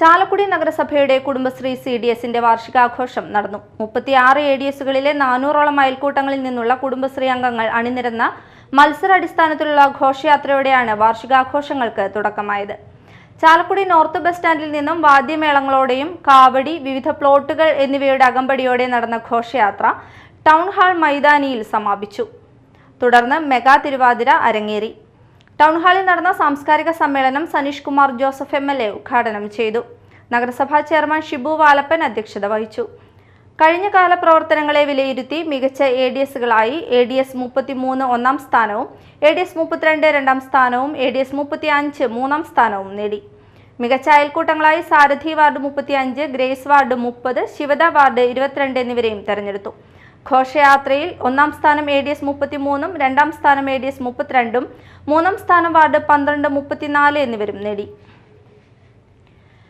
ചാലക്കുടി നഗരസഭയുടെ Kudumbashree C D എസിന്റെ വാർഷികാഘോഷം നടന്നു. മുപ്പത്തിയാറ് എ ഡി എസുകളിലെ നാനൂറോളം അയൽക്കൂട്ടങ്ങളിൽ നിന്നുള്ള കുടുംബശ്രീ അംഗങ്ങൾ അണിനിരന്ന മത്സരാടിസ്ഥാനത്തിലുള്ള ഘോഷയാത്രയോടെയാണ് വാർഷികാഘോഷങ്ങൾക്ക് തുടക്കമായത്. ചാലക്കുടി നോർത്ത് ബസ് സ്റ്റാൻഡിൽ നിന്നും വാദ്യമേളങ്ങളോടെയും കാവടി വിവിധ പ്ലോട്ടുകൾ എന്നിവയുടെ അകമ്പടിയോടെ നടന്ന ഘോഷയാത്ര ടൗൺ ഹാൾ മൈതാനിയിൽ സമാപിച്ചു. തുടർന്ന് മെഗാ തിരുവാതിര അരങ്ങേറി. ടൗൺ ഹാളിൽ നടന്ന സാംസ്കാരിക സമ്മേളനം Sanish Kumar Joseph M L A ഉദ്ഘാടനം ചെയ്തു. നഗരസഭാ ചെയർമാൻ ഷിബു വാലപ്പൻ അധ്യക്ഷത വഹിച്ചു. കഴിഞ്ഞ കാല പ്രവർത്തനങ്ങളെ വിലയിരുത്തി മികച്ച എ ഡി എസുകളായി എ ഡി എസ് മുപ്പത്തിമൂന്ന് ഒന്നാം സ്ഥാനവും എ ഡി എസ് മുപ്പത്തിരണ്ട് രണ്ടാം സ്ഥാനവും എ ഡി എസ് മുപ്പത്തി അഞ്ച് മൂന്നാം സ്ഥാനവും നേടി. മികച്ച അയൽക്കൂട്ടങ്ങളായി സാരഥി വാർഡ് മുപ്പത്തിയഞ്ച് ഗ്രേസ് വാർഡ് മുപ്പത് ശിവദ വാർഡ് ഇരുപത്തിരണ്ട് എന്നിവരെയും തെരഞ്ഞെടുത്തു. ഘോഷയാത്രയിൽ ഒന്നാം സ്ഥാനം എ ഡി എസ് മുപ്പത്തിമൂന്നും രണ്ടാം സ്ഥാനം എ ഡി എസ് മുപ്പത്തിരണ്ടും മൂന്നാം സ്ഥാനം വാർഡ് പന്ത്രണ്ട് മുപ്പത്തിനാല് എന്നിവരും നേടി.